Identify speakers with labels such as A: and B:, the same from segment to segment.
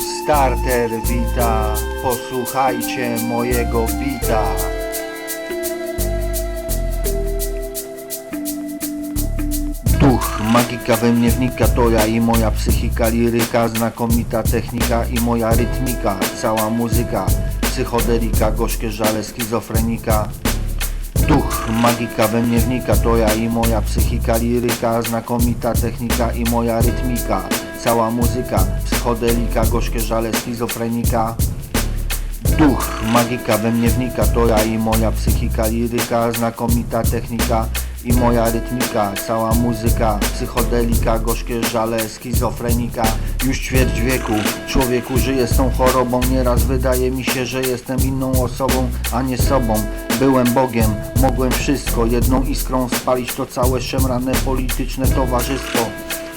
A: starter wita Posłuchajcie mojego bita Duch, magika we mnie wnika To ja i moja psychika, liryka Znakomita technika i moja rytmika Cała muzyka, psychodelika Gorzkie żale, schizofrenika Duch, magika we mnie wnika, to ja i moja psychika, liryka, znakomita technika i moja rytmika. Cała muzyka, psychodelika, gorzkie żale, schizofrenika. Duch, magika we mnie wnika, to ja i moja psychika, liryka, znakomita technika i moja rytmika. Cała muzyka, psychodelika, gorzkie żale, schizofrenika. Już ćwierć wieku, człowieku żyje z tą chorobą, nieraz wydaje mi się, że jestem inną osobą, a nie sobą. Byłem Bogiem, mogłem wszystko, jedną iskrą spalić to całe szemrane polityczne towarzystwo.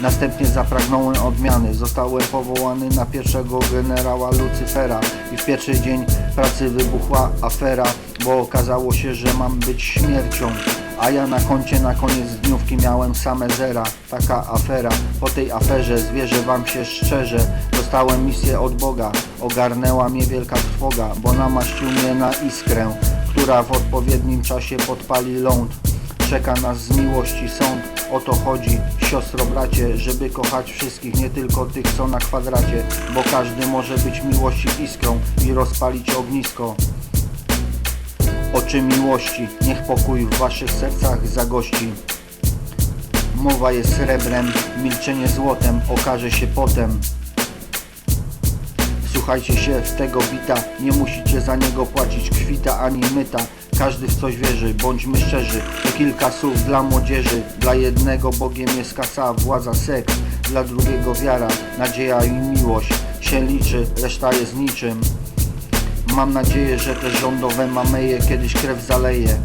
A: Następnie zapragnąłem odmiany, zostałem powołany na pierwszego generała Lucyfera. I w pierwszy dzień pracy wybuchła afera, bo okazało się, że mam być śmiercią. A ja na koncie na koniec dniówki miałem same zera. Taka afera, po tej aferze zwierzę wam się szczerze. Dostałem misję od Boga, ogarnęła mnie wielka trwoga Bo namaścił mnie na iskrę, która w odpowiednim czasie podpali ląd Czeka nas z miłości sąd, o to chodzi, siostro bracie Żeby kochać wszystkich, nie tylko tych co na kwadracie Bo każdy może być miłości iskrą i rozpalić ognisko oczy miłości, niech pokój w waszych sercach zagości. Mowa jest srebrem, milczenie złotem, okaże się potem. Słuchajcie się tego bita, nie musicie za niego płacić kwita ani myta. Każdy w coś wierzy, bądźmy szczerzy. To kilka słów dla młodzieży. Dla jednego Bogiem jest kasa, władza, seks. Dla drugiego wiara, nadzieja i miłość. Się liczy, reszta jest niczym. Mam nadzieję, że te rządowe mameje kiedyś krew zaleje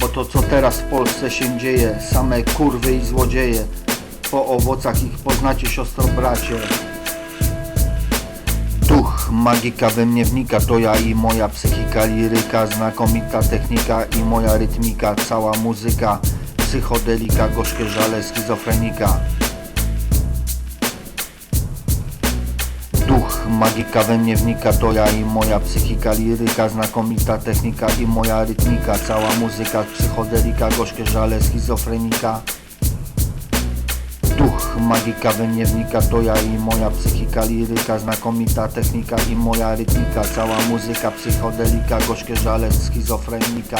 A: Bo to co teraz w Polsce się dzieje Same kurwy i złodzieje Po owocach ich poznacie siostro bracie Duch, magika we mnie wnika To ja i moja psychika, liryka Znakomita technika i moja rytmika Cała muzyka, psychodelika Gorzkie żale, schizofrenika Duch, magika we mnie wnika, to ja i moja psychika, liryka, znakomita technika i moja rytmika, cała muzyka, psychodelika, gorzkie żale, schizofrenika. Duch, magika we mnie wnika, to ja i moja psychika, liryka, znakomita technika i moja rytmika, cała muzyka, psychodelika, gorzkie żale, schizofrenika.